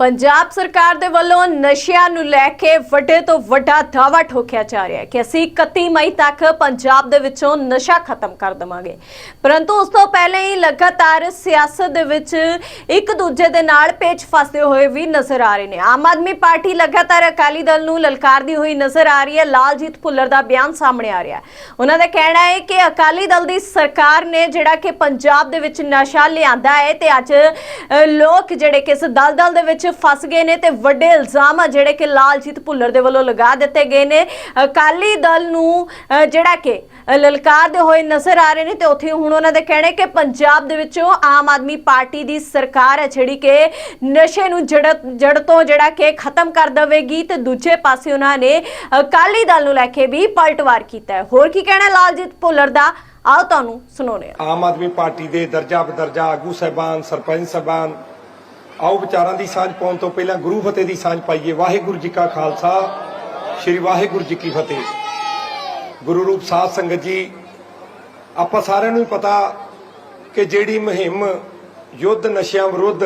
ਪੰਜਾਬ ਸਰਕਾਰ ਦੇ ਵੱਲੋਂ ਨਸ਼ਿਆਂ ਨੂੰ ਲੈ ਕੇ ਵੱਡੇ ਤੋਂ ਵੱਡਾ ਦਾਅਵਾ ਠੋਕਿਆ ਜਾ ਰਿਹਾ ਹੈ ਕਿ ਅਸੀਂ 31 ਮਈ ਤੱਕ ਪੰਜਾਬ ਦੇ ਵਿੱਚੋਂ ਨਸ਼ਾ ਖਤਮ ਕਰ ਦੇਵਾਂਗੇ। ਪਰੰਤੂ ਉਸ ਤੋਂ ਪਹਿਲਾਂ ਹੀ ਲਗਾਤਾਰ ਸਿਆਸਤ ਦੇ ਵਿੱਚ ਇੱਕ ਦੂਜੇ ਦੇ ਨਾਲ ਪੇਚ ਫਸਦੇ ਹੋਏ ਵੀ ਨਜ਼ਰ ਆ ਰਹੇ ਨੇ। ਆਮ ਆਦਮੀ ਪਾਰਟੀ ਲਗਾਤਾਰ ਅਕਾਲੀ ਦਲ ਨੂੰ ਲਲਕਾਰਦੀ ਹੋਈ ਨਜ਼ਰ ਆ ਰਹੀ ਹੈ। ਲਾਲਜੀਤ ਭੁੱਲਰ ਦਾ ਬਿਆਨ ਸਾਹਮਣੇ ਆ ਰਿਹਾ ਹੈ। ਉਹਨਾਂ ਦਾ ਕਹਿਣਾ ਹੈ ਕਿ ਅਕਾਲੀ ਦਲ ਦੀ ਸਰਕਾਰ ਨੇ ਜਿਹੜਾ ਕਿ ਪੰਜਾਬ ਦੇ ਵਿੱਚ ਨਸ਼ਾ ਲਿਆਂਦਾ ਹੈ ਤੇ ਅੱਜ ਲੋਕ ਜਿਹੜੇ ਕਿ ਇਸ ਦਲਦਲ ਦੇ ਵਿੱਚ ਫਸ ਗਏ ਨੇ ਤੇ ਵੱਡੇ ਇਲਜ਼ਾਮ ਆ ਜਿਹੜੇ ਕਿ ਲਾਲਜੀਤ ਭੁੱਲਰ ਦੇ ਵੱਲੋਂ ਲਗਾ ਦਿੱਤੇ ਗਏ ਨੇ। ਅਕਾਲੀ ਦਲ ਨੂੰ ਜਿਹੜਾ ਕਿ ਲਲਕਾਰਦੇ ਹੋਏ ਨਜ਼ਰ ਆ ਰਹੇ ਨੇ ਤੇ ਉੱਥੇ ਹੁਣ ਉਹਨਾਂ ਦਾ ਕਹਿਣਾ ਕਿ ਪੰਜਾਬ ਦੇ ਵਿੱਚੋਂ ਆਮ ਆਦਮੀ ਪਾਰਟੀ ਦੀ ਸਰਕਾਰ ਹੈ ਜਿਹੜੀ ਕਿ ਨਸ਼ੇ ਨੂੰ ਜੜ ਤੋਂ ਜਿਹੜਾ ਕਿ ਖਤਮ ਕਰ ਦੇਵੇਗੀ ਤੇ ਦੂਜੇ ਪਾਸੇ ਉਹਨਾਂ ਨੇ ਅਕਾਲੀ ਦਲ ਨੂੰ ਲੈ ਕੇ ਵੀ ਪਲਟਵਾਰ ਕੀਤਾ ਹੈ। ਹੋਰ ਕੀ ਕਹਿਣਾ ਲਾਲਜੀਤ ਭੁੱਲਰ ਦਾ? ਆਓ ਤੁਹਾਨੂੰ ਸੁਣਾਉਣੇ ਆਮ ਆਦਮੀ ਪਾਰਟੀ ਦੇ ਦਰਜਾ ਬਦਰਜਾ ਆਗੂ ਸਹਿਬਾਨ, ਸਰਪੰਚ ਸਹਿਬਾਨ ਆਓ ਵਿਚਾਰਾਂ ਦੀ ਸਾਂਝ ਪਾਉਣ ਤੋਂ ਪਹਿਲਾਂ ਗੁਰੂ ਫਤਿਹ ਦੀ ਸਾਂਝ ਪਾਈਏ। ਵਾਹਿਗੁਰੂ ਜੀ ਕਾ ਖਾਲਸਾ, ਸ੍ਰੀ ਵਾਹਿਗੁਰੂ ਜੀ ਕੀ ਫਤਿਹ। ਗੁਰੂ ਰੂਪ ਸਾਧ ਸੰਗਤ ਜੀ, ਆਪਾਂ ਸਾਰਿਆਂ ਨੂੰ ਹੀ ਪਤਾ ਕਿ ਜਿਹੜੀ ਮੁਹਿੰਮ ਯੁੱਧ ਨਸ਼ਿਆਂ ਵਿਰੁੱਧ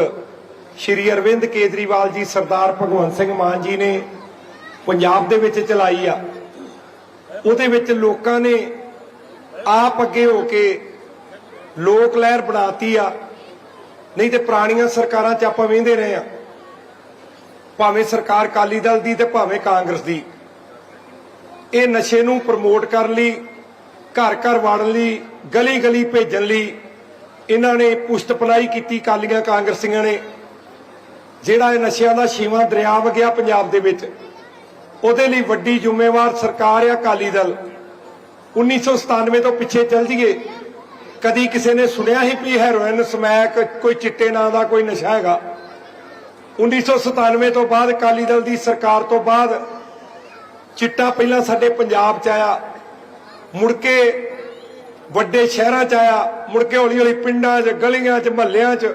ਸ਼੍ਰੀ ਅਰਵਿੰਦ ਕੇਜਰੀਵਾਲ ਜੀ, ਸਰਦਾਰ ਭਗਵੰਤ ਸਿੰਘ ਮਾਨ ਜੀ ਨੇ ਪੰਜਾਬ ਦੇ ਵਿੱਚ ਚਲਾਈ ਆ। ਉਹਦੇ ਵਿੱਚ ਲੋਕਾਂ ਨੇ ਆਪ ਅੱਗੇ ਹੋ ਕੇ ਲੋਕ ਲਹਿਰ ਬਣਾਤੀ ਆ। ਨਹੀਂ ਤੇ ਪੁਰਾਣੀਆਂ ਸਰਕਾਰਾਂ 'ਚ ਆਪਾਂ ਵੇਂਦੇ ਰਹੇ ਆ ਭਾਵੇਂ ਸਰਕਾਰ ਕਾਲੀ ਦਲ ਦੀ ਤੇ ਭਾਵੇਂ ਕਾਂਗਰਸ ਦੀ। ਇਹ ਨਸ਼ੇ ਨੂੰ ਪ੍ਰਮੋਟ ਕਰਨ ਲਈ, ਘਰ ਘਰ ਵਾੜਨ ਲਈ, ਗਲੀ ਗਲੀ ਭੇਜਣ ਲਈ ਇਹਨਾਂ ਨੇ ਪੁਸ਼ਤ ਕੀਤੀ ਕਾਲੀਆਂ ਕਾਂਗਰਸੀਆਂ ਨੇ। ਜਿਹੜਾ ਇਹ ਨਸ਼ਿਆਂ ਦਾ ਛੀਵਾਂ ਦਰਿਆ ਵਗਿਆ ਪੰਜਾਬ ਦੇ ਵਿੱਚ, ਉਹਦੇ ਲਈ ਵੱਡੀ ਜ਼ਿੰਮੇਵਾਰ ਸਰਕਾਰ ਆ ਕਾਲੀ ਦਲ। 1997 ਤੋਂ ਪਿੱਛੇ ਚੱਲ ਜੀਏ। ਕਦੀ ਕਿਸੇ ਨੇ ਸੁਣਿਆ ਹੀ ਵੀ ਹੈਰੋਇਨ ਸਮੈਕ, ਕੋਈ ਚਿੱਟੇ ਨਾਂ ਦਾ ਕੋਈ ਨਸ਼ਾ ਹੈਗਾ। 1997 ਤੋਂ ਬਾਅਦ ਕਾਲੀ ਦਲ ਦੀ ਸਰਕਾਰ ਤੋਂ ਬਾਅਦ ਚਿੱਟਾ ਪਹਿਲਾਂ ਸਾਡੇ ਪੰਜਾਬ 'ਚ ਆਇਆ, ਮੁੜ ਕੇ ਵੱਡੇ ਸ਼ਹਿਰਾਂ 'ਚ ਆਇਆ, ਮੁੜ ਕੇ ਹੌਲੀ ਹੌਲੀ ਪਿੰਡਾਂ 'ਚ, ਗਲੀਆਂ 'ਚ, ਮਹੱਲਿਆਂ 'ਚ,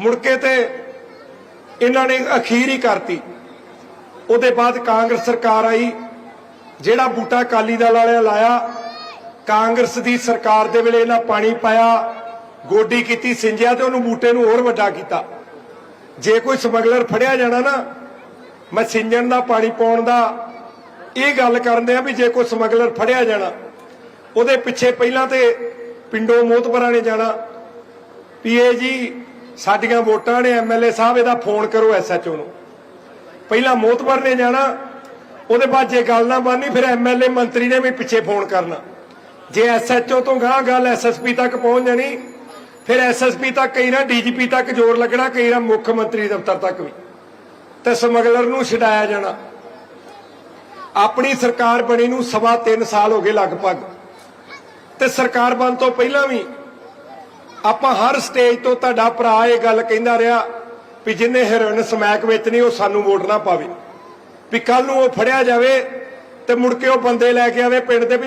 ਮੁੜ ਕੇ ਤੇ ਇਹਨਾਂ ਨੇ ਅਖੀਰ ਹੀ ਕਰਤੀ। ਉਹਦੇ ਬਾਅਦ ਕਾਂਗਰਸ ਸਰਕਾਰ ਆਈ, ਜਿਹੜਾ ਬੂਟਾ ਕਾਲੀ ਦਲ ਵਾਲਿਆਂ ਲਾਇਆ ਕਾਂਗਰਸ ਦੀ ਸਰਕਾਰ ਦੇ ਵੇਲੇ ਇਹਨਾਂ ਪਾਣੀ ਪਾਇਆ, ਗੋਡੀ ਕੀਤੀ, ਸਿੰਜਿਆ ਤੇ ਉਹਨੂੰ ਬੂਟੇ ਨੂੰ ਹੋਰ ਵੱਡਾ ਕੀਤਾ। ਜੇ ਕੋਈ ਸਮਗਲਰ ਫੜਿਆ ਜਾਣਾ ਨਾ, ਮੈਂ ਸਿੰਜਣ ਦਾ ਪਾਣੀ ਪਾਉਣ ਦਾ ਇਹ ਗੱਲ ਕਰਦੇ ਆ ਵੀ ਜੇ ਕੋਈ ਸਮਗਲਰ ਫੜਿਆ ਜਾਣਾ, ਉਹਦੇ ਪਿੱਛੇ ਪਹਿਲਾਂ ਤੇ ਪਿੰਡੋਂ ਮੋਤਬਰਾਂ ਨੇ ਜਾਣਾ। ਵੀ ਇਹ ਜੀ, ਸਾਡੀਆਂ ਵੋਟਾਂ ਨੇ ਐਮਐਲਏ ਸਾਹਿਬ, ਇਹਦਾ ਫੋਨ ਕਰੋ ਐਸਐਚਓ ਨੂੰ। ਪਹਿਲਾਂ ਮੋਤਬਰ ਨੇ ਜਾਣਾ, ਉਹਦੇ ਬਾਅਦ ਜੇ ਗੱਲ ਨਾ ਬਣਨੀ, ਫਿਰ ਐਮਐਲਏ ਮੰਤਰੀ ਨੇ ਵੀ ਪਿੱਛੇ ਫੋਨ ਕਰਨਾ। ਜੇ ਐਸਐਚਓ ਤੋਂ ਗਾਂ ਗੱਲ ਐਸਐਸਪੀ ਤੱਕ ਪਹੁੰਚ ਜਾਣੀ, ਫਿਰ ਐਸਐਸਪੀ ਤੱਕ ਕਈ ਨਾ ਡੀਜੀਪੀ ਤੱਕ ਜ਼ੋਰ ਲੱਗਣਾ ਕਈ ਨਾ ਮੁੱਖ ਮੰਤਰੀ ਦਫ਼ਤਰ ਤੱਕ ਵੀ। ਤੇ ਸਮਗਲਰ ਨੂੰ ਛਡਾਇਆ ਜਾਣਾ। ਆਪਣੀ ਸਰਕਾਰ ਬਣੀ ਨੂੰ ਸਵਾ 3 ਸਾਲ ਹੋ ਗਏ ਲਗਭਗ। ਤੇ ਸਰਕਾਰ ਬਣ ਤੋਂ ਪਹਿਲਾਂ ਵੀ ਆਪਾਂ ਹਰ ਸਟੇਜ ਤੋਂ ਤੁਹਾਡਾ ਭਰਾ ਇਹ ਗੱਲ ਕਹਿੰਦਾ ਰਿਹਾ ਵੀ ਜਿੰਨੇ ਹੈਰੋਇਨ ਸਮੈਕ ਵੇਚਣੀ ਉਹ ਸਾਨੂੰ ਵੋਟ ਨਾ ਪਾਵੇ। ਵੀ ਕੱਲ ਨੂੰ ਉਹ ਫੜਿਆ ਜਾਵੇ ਤੇ ਮੁੜ ਕੇ ਉਹ ਬੰਦੇ ਲੈ ਕੇ ਆਵੇ ਪਿੰਡ ਦੇ ਵੀ